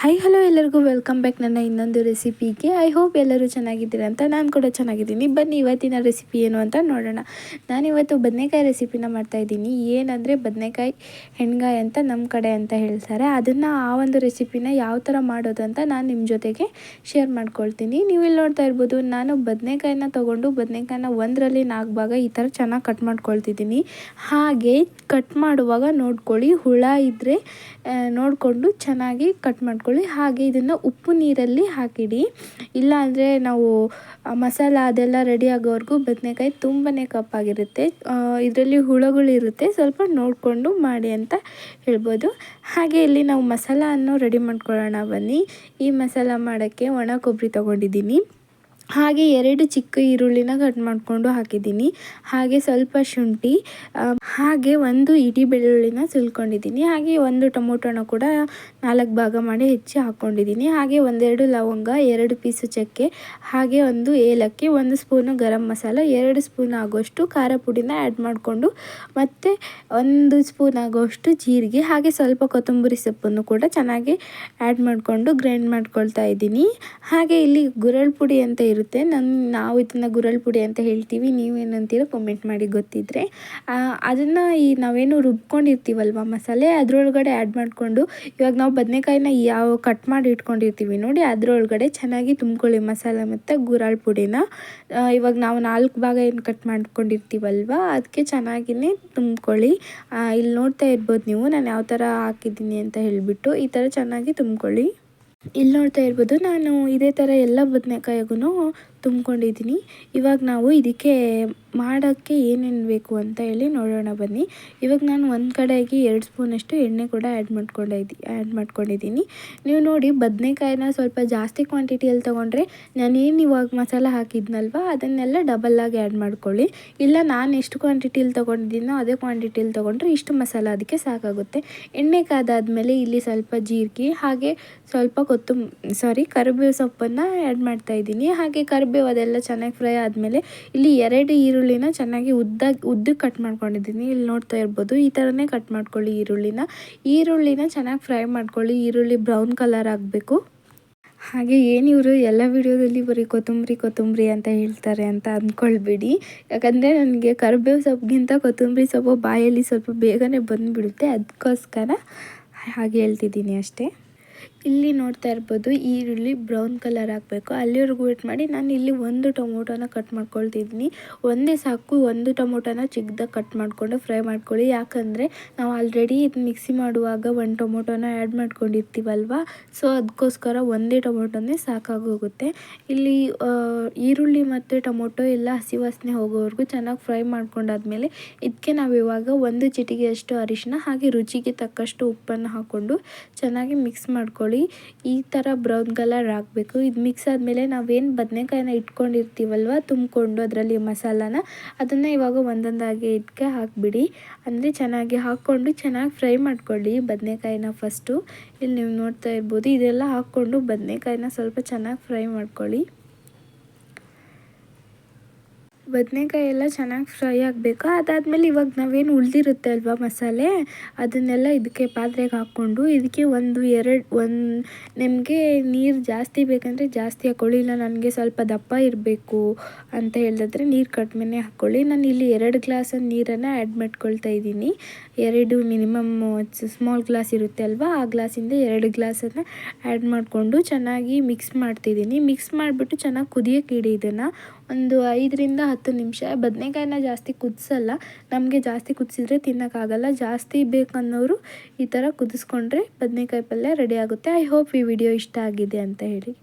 High hello ಎಲ್ಲರಿಗೂ welcome back ನನ್ನ ಇನ್ನೊಂದು ರೆಸಿಪಿಗೆ ಐ ಹೋಪ್ ಎಲ್ಲರೂ ಚೆನ್ನಾಗಿದ್ದೀರ ಅಂತ ನಾನು ಕೂಡ ಚೆನ್ನಾಗಿದ್ದೀನಿ. ಬನ್ನಿ ಇವತ್ತಿನ ರೆಸಿಪಿ ಏನು ಅಂತ ನೋಡೋಣ. ನಾನಿವತ್ತು ಬದನೆಕಾಯಿ ರೆಸಿಪಿನ ಮಾಡ್ತಾಯಿದ್ದೀನಿ ಏನಂದರೆ ಬದನೆಕಾಯಿ, ಹೆಣ್ಗಾಯಿ ಅಂತ ನಮ್ಮ ಕಡೆ ಅಂತ ಹೇಳ್ತಾರೆ. ಅದನ್ನು ಆ ಒಂದು ರೆಸಿಪಿನ ಯಾವ ಥರ ಮಾಡೋದು ಅಂತ ನಾನು ನಿಮ್ಮ ಜೊತೆಗೆ ಶೇರ್ ಮಾಡ್ಕೊಳ್ತೀನಿ. ನೀವು ಇಲ್ಲಿ ನೋಡ್ತಾ ಇರ್ಬೋದು, ನಾನು ಬದನೆಕಾಯಿನ ತೊಗೊಂಡು ಬದನೆಕಾಯಿನ ಒಂದರಲ್ಲಿ ನಾಲ್ಕು ಭಾಗ ಈ ಥರ ಚೆನ್ನಾಗಿ ಕಟ್ ಮಾಡ್ಕೊಳ್ತಿದ್ದೀನಿ. ಹಾಗೆ ಕಟ್ ಮಾಡುವಾಗ ನೋಡ್ಕೊಳ್ಳಿ, ಹುಳ ಇದ್ದರೆ ನೋಡಿಕೊಂಡು ಚೆನ್ನಾಗಿ ಕಟ್ ಮಾಡ್ಕೊಳ್ಳಿ ಹಾಗೆ ಇದನ್ನು ಉಪ್ಪು ನೀರಲ್ಲಿ ಹಾಕಿಡಿ. ಇಲ್ಲಾಂದರೆ ನಾವು ಮಸಾಲ ಅದೆಲ್ಲ ರೆಡಿ ಆಗೋವರೆಗೂ ಬದನೆಕಾಯಿ ತುಂಬಾ ಕಪ್ಪಾಗಿರುತ್ತೆ. ಇದರಲ್ಲಿ ಹುಳುಗಳಿರುತ್ತೆ. ಸ್ವಲ್ಪ ನೋಡಿಕೊಂಡು ಮಾಡಿ ಅಂತ ಹೇಳ್ಬೋದು. ಹಾಗೆ ಇಲ್ಲಿ ನಾವು ಮಸಾಲವನ್ನು ರೆಡಿ ಮಾಡ್ಕೊಳ್ಳೋಣ ಬನ್ನಿ. ಈ ಮಸಾಲ ಮಾಡೋಕ್ಕೆ ಒಣ ಕೊಬ್ಬರಿ ತೊಗೊಂಡಿದ್ದೀನಿ. ಹಾಗೆ ಎರಡು ಚಿಕ್ಕ ಈರುಳ್ಳಿನ ಕಟ್ ಮಾಡಿಕೊಂಡು ಹಾಕಿದ್ದೀನಿ. ಹಾಗೆ ಸ್ವಲ್ಪ ಶುಂಠಿ ಹಾಗೆ ಒಂದು ಇಡಿ ಬೆಳ್ಳುಳ್ಳಿನ ಸುಲ್ಕೊಂಡಿದ್ದೀನಿ. ಹಾಗೆ ಒಂದು ಟೊಮೊಟೊನ ಕೂಡ ನಾಲ್ಕು ಭಾಗ ಮಾಡಿ ಹೆಚ್ಚಿ ಹಾಕ್ಕೊಂಡಿದ್ದೀನಿ ಹಾಗೆ ಒಂದೆರಡು ಲವಂಗ, ಎರಡು ಪೀಸು ಚಕ್ಕೆ, ಹಾಗೆ ಒಂದು ಏಲಕ್ಕಿ, ಒಂದು ಸ್ಪೂನು ಗರಂ ಮಸಾಲ, ಎರಡು ಸ್ಪೂನ್ ಆಗೋಷ್ಟು ಖಾರ ಪುಡಿನ ಆ್ಯಡ್ ಮಾಡಿಕೊಂಡು, ಮತ್ತು ಒಂದು ಸ್ಪೂನ್ ಆಗೋಷ್ಟು ಜೀರಿಗೆ, ಹಾಗೆ ಸ್ವಲ್ಪ ಕೊತ್ತಂಬರಿ ಸೊಪ್ಪನ್ನು ಕೂಡ ಚೆನ್ನಾಗಿ ಆ್ಯಡ್ ಮಾಡಿಕೊಂಡು ಗ್ರೈಂಡ್ ಮಾಡ್ಕೊಳ್ತಾ ಇದ್ದೀನಿ. ಹಾಗೆ ಇಲ್ಲಿ ಗುರಳ್ ಪುಡಿ ಅಂತ ನನ್ನ ನಾವು ಇದನ್ನು ಗುರಳ್ ಪುಡಿ ಅಂತ ಹೇಳ್ತೀವಿ. ನೀವೇನಂತೀರ ಕಮೆಂಟ್ ಮಾಡಿ ಗೊತ್ತಿದ್ದರೆ ಅದನ್ನು ಈ ನಾವೇನು ರುಬ್ಕೊಂಡಿರ್ತೀವಲ್ವ ಮಸಾಲೆ? ಅದರೊಳಗಡೆ ಆ್ಯಡ್ ಮಾಡಿಕೊಂಡು, ಇವಾಗ ನಾವು ಬದನೆಕಾಯಿನ ಯಾವ ಕಟ್ ಮಾಡಿ ಇಟ್ಕೊಂಡಿರ್ತೀವಿ ನೋಡಿ, ಅದರೊಳಗಡೆ ಚೆನ್ನಾಗಿ ತುಂಬ್ಕೊಳ್ಳಿ ಮಸಾಲೆ ಮತ್ತು ಗುರಾಳ್ ಪುಡಿನ. ಇವಾಗ ನಾವು ನಾಲ್ಕು ಭಾಗ ಏನು ಕಟ್ ಮಾಡ್ಕೊಂಡಿರ್ತೀವಲ್ವ ಅದಕ್ಕೆ ಚೆನ್ನಾಗಿಯೇ ತುಂಬ್ಕೊಳ್ಳಿ. ಇಲ್ಲಿ ನೋಡ್ತಾ ಇರ್ಬೋದು ನೀವು, ನಾನು ಯಾವ ಥರ ಹಾಕಿದ್ದೀನಿ ಅಂತ ಹೇಳಿಬಿಟ್ಟು, ಈ ಥರ ಚೆನ್ನಾಗಿ ತುಂಬ್ಕೊಳ್ಳಿ. ಇಲ್ಲಿ ನೋಡ್ತಾ ಇರ್ಬೋದು. ನಾನು ಇದೇ ಥರ ಎಲ್ಲ ಬದನೆಕಾಯಿಗೂ ತುಂಬ್ಕೊಂಡಿದ್ದೀನಿ. ಇವಾಗ ನಾವು ಇದಕ್ಕೆ ಮಾಡೋಕ್ಕೆ ಏನೇನು ಬೇಕು ಅಂತ ಹೇಳಿ ನೋಡೋಣ ಬನ್ನಿ. ಇವಾಗ ನಾನು ಒಂದು ಕಡೆಗೆ ಎರಡು ಸ್ಪೂನಷ್ಟು ಎಣ್ಣೆ ಕೂಡ ಆ್ಯಡ್ ಮಾಡ್ಕೊಂಡಿದ್ದಿ ಆ್ಯಡ್ ಮಾಡ್ಕೊಂಡಿದ್ದೀನಿ. ನೀವು ನೋಡಿ ಬದನೇಕಾಯಿನ ಸ್ವಲ್ಪ ಜಾಸ್ತಿ ಕ್ವಾಂಟಿಟಿಯಲ್ಲಿ ತೊಗೊಂಡ್ರೆ ನಾನೇನು ಇವಾಗ ಮಸಾಲ ಹಾಕಿದ್ನಲ್ವ, ಅದನ್ನೆಲ್ಲ ಡಬಲ್ಲಾಗಿ ಆ್ಯಡ್ ಮಾಡ್ಕೊಳ್ಳಿ. ಇಲ್ಲ ನಾನು ಎಷ್ಟು ಕ್ವಾಂಟಿಟಿಯಲ್ಲಿ ತೊಗೊಂಡಿದ್ದೀನೋ ಅದೇ ಕ್ವಾಂಟಿಟಿಯಲ್ಲಿ ತೊಗೊಂಡ್ರೆ ಇಷ್ಟು ಮಸಾಲ ಅದಕ್ಕೆ ಸಾಕಾಗುತ್ತೆ. ಎಣ್ಣೆ ಕಾದಾದಮೇಲೆ ಇಲ್ಲಿ ಸ್ವಲ್ಪ ಜೀರಿಗೆ, ಹಾಗೆ ಸ್ವಲ್ಪ ಕೊತ್ತಂಬ ಸಾರಿ ಕರಿಬೇವು ಸೊಪ್ಪನ್ನು ಆ್ಯಡ್ ಮಾಡ್ತಾಯಿದ್ದೀನಿ ಹಾಗೆ ಕರಿಬೇವು ಅದೆಲ್ಲ ಚೆನ್ನಾಗಿ ಫ್ರೈ ಆದಮೇಲೆ ಇಲ್ಲಿ ಎರಡು ಈರುಳ್ಳಿನ ಚೆನ್ನಾಗಿ ಉದ್ದ ಉದ್ದಕ್ಕೆ ಕಟ್ ಮಾಡ್ಕೊಂಡಿದ್ದೀನಿ. ಇಲ್ಲಿ ನೋಡ್ತಾ ಇರ್ಬೋದು, ಈ ಥರನೇ ಕಟ್ ಮಾಡ್ಕೊಳ್ಳಿ ಈರುಳ್ಳಿನ. ಈರುಳ್ಳಿನ ಚೆನ್ನಾಗಿ ಫ್ರೈ ಮಾಡ್ಕೊಳ್ಳಿ. ಈರುಳ್ಳಿ ಬ್ರೌನ್ ಕಲರ್ ಆಗಬೇಕು. ಹಾಗೆ ಏನು ಇವರು ಎಲ್ಲ ವಿಡಿಯೋದಲ್ಲಿ ಬರೀ ಕೊತ್ತಂಬರಿ ಕೊತ್ತಂಬರಿ ಅಂತ ಹೇಳ್ತಾರೆ ಅಂತ ಅಂದ್ಕೊಳ್ಬೇಡಿ ಯಾಕಂದರೆ ನನಗೆ ಕರಿಬೇವು ಸೊಪ್ಪಿಗಿಂತ ಕೊತ್ತಂಬರಿ ಸೊಪ್ಪು ಬಾಯಲ್ಲಿ ಸ್ವಲ್ಪ ಬೇಗನೆ ಬಂದುಬಿಡುತ್ತೆ. ಅದಕ್ಕೋಸ್ಕರ ಹಾಗೆ ಹೇಳ್ತಿದ್ದೀನಿ ಅಷ್ಟೇ. ಇಲ್ಲಿ ನೋಡ್ತಾ ಇರ್ಬೋದು ಈರುಳ್ಳಿ ಬ್ರೌನ್ ಕಲರ್ ಆಗಬೇಕು ಅಲ್ಲಿವರೆಗೂ ವೇಟ್ ಮಾಡಿ, ನಾನು ಇಲ್ಲಿ ಒಂದು ಟೊಮೊಟೊನ ಕಟ್ ಮಾಡ್ಕೊಳ್ತಿದ್ದೀನಿ. ಒಂದೇ ಸಾಕು ಒಂದು ಟೊಮೊಟೊನ ಚಿಕ್ಕದಾಗಿ ಕಟ್ ಮಾಡಿಕೊಂಡು ಫ್ರೈ ಮಾಡ್ಕೊಳ್ಳಿ. ಯಾಕಂದರೆ ನಾವು ಆಲ್ರೆಡಿ ಇದು ಮಿಕ್ಸಿ ಮಾಡುವಾಗ ಒಂದು ಟೊಮೊಟೊನ ಆ್ಯಡ್ ಮಾಡ್ಕೊಂಡಿರ್ತೀವಲ್ವ? ಸೊ ಅದಕ್ಕೋಸ್ಕರ ಒಂದೇ ಟೊಮೊಟೊನೇ ಸಾಕಾಗೋಗುತ್ತೆ. ಇಲ್ಲಿ ಈರುಳ್ಳಿ ಮತ್ತು ಟೊಮೊಟೊ ಎಲ್ಲ ಹಸಿ ವಾಸನೆ ಹೋಗೋವರೆಗೂ ಚೆನ್ನಾಗಿ ಫ್ರೈ ಮಾಡ್ಕೊಂಡಾದ್ಮೇಲೆ ಇದಕ್ಕೆ ನಾವು ಇವಾಗ ಒಂದು ಚಿಟಿಗೆಯಷ್ಟು ಅರಿಶಿನ ಹಾಗೆ ರುಚಿಗೆ ತಕ್ಕಷ್ಟು ಉಪ್ಪನ್ನು ಹಾಕ್ಕೊಂಡು ಚೆನ್ನಾಗಿ ಮಿಕ್ಸ್ ಮಾಡ್ಕೊಳ್ಳಿ ಈ ಥರ ಬ್ರೌನ್ ಕಲರ್ ಆಗಬೇಕು ಇದು ಮಿಕ್ಸ್ ಆದಮೇಲೆ ನಾವೇನು ಬದನೆಕಾಯಿನ ಇಟ್ಕೊಂಡಿರ್ತೀವಲ್ವ, ತುಂಬಿಕೊಂಡು ಅದರಲ್ಲಿ ಮಸಾಲಾನ, ಅದನ್ನು ಇವಾಗ ಒಂದೊಂದಾಗಿ ಇದಕ್ಕೆ ಹಾಕಿಬಿಡಿ. ಅಂದರೆ ಚೆನ್ನಾಗಿ ಹಾಕ್ಕೊಂಡು ಚೆನ್ನಾಗಿ ಫ್ರೈ ಮಾಡ್ಕೊಳ್ಳಿ ಬದನೆಕಾಯಿನ ಫಸ್ಟು ಇಲ್ಲಿ ನೀವು ನೋಡ್ತಾ ಇರ್ಬೋದು, ಇದೆಲ್ಲ ಹಾಕ್ಕೊಂಡು ಬದನೆಕಾಯಿನ ಸ್ವಲ್ಪ ಚೆನ್ನಾಗಿ ಫ್ರೈ ಮಾಡ್ಕೊಳ್ಳಿ. ಬದನೆಕಾಯಿ ಎಲ್ಲ ಚೆನ್ನಾಗಿ ಫ್ರೈ ಆಗಬೇಕು. ಅದಾದಮೇಲೆ ಇವಾಗ ನಾವೇನು ಉಳಿದಿರುತ್ತೆ ಅಲ್ವಾ ಮಸಾಲೆ? ಅದನ್ನೆಲ್ಲ ಇದಕ್ಕೆ ಪಾತ್ರೆಗೆ ಹಾಕ್ಕೊಂಡು ಇದಕ್ಕೆ ಒಂದು ಎರಡು, ಒಂದು ನಿಮಗೆ ನೀರು ಜಾಸ್ತಿ ಬೇಕಂದರೆ ಜಾಸ್ತಿ ಹಾಕ್ಕೊಳ್ಳಿ ಇಲ್ಲ ನನಗೆ ಸ್ವಲ್ಪ ದಪ್ಪ ಇರಬೇಕು ಅಂತ ಹೇಳಿದ್ರೆ ನೀರು ಕಡಿಮೆನೇ ಹಾಕ್ಕೊಳ್ಳಿ ನಾನು ಇಲ್ಲಿ ಎರಡು ಗ್ಲಾಸ್ ನೀರನ್ನು ಆ್ಯಡ್ ಮಾಡ್ಕೊಳ್ತಾ ಇದ್ದೀನಿ. ಎರಡು ಮಿನಿಮಮ್ ಸ್ಮಾಲ್ ಗ್ಲಾಸ್ ಇರುತ್ತೆ ಅಲ್ವಾ, ಆ ಗ್ಲಾಸಿಂದ ಎರಡು ಗ್ಲಾಸನ್ನು ಆ್ಯಡ್ ಮಾಡಿಕೊಂಡು ಚೆನ್ನಾಗಿ ಮಿಕ್ಸ್ ಮಾಡ್ತಿದ್ದೀನಿ. ಮಿಕ್ಸ್ ಮಾಡಿಬಿಟ್ಟು ಚೆನ್ನಾಗಿ ಕುದಿಯೋಕೆ ಇಡಿ ಇದನ್ನು. ಒಂದು ಐದರಿಂದ ಹತ್ತು ನಿಮಿಷ. ಬದನೆಕಾಯಿನ ಜಾಸ್ತಿ ಕುದಿಸಲ್ಲ. ನಮಗೆ ಜಾಸ್ತಿ ಕುದಿಸಿದ್ರೆ ತಿನ್ನೋಕ್ಕಾಗಲ್ಲ. ಜಾಸ್ತಿ ಬೇಕನ್ನೋರು ಈ ಥರ ಕುದಿಸ್ಕೊಂಡ್ರೆ ಬದನೆಕಾಯಿ ಪಲ್ಯ ರೆಡಿ ಆಗುತ್ತೆ. ಐ ಹೋಪ್ ಈ ವಿಡಿಯೋ ಇಷ್ಟ ಆಗಿದೆ ಅಂತ ಹೇಳಿ.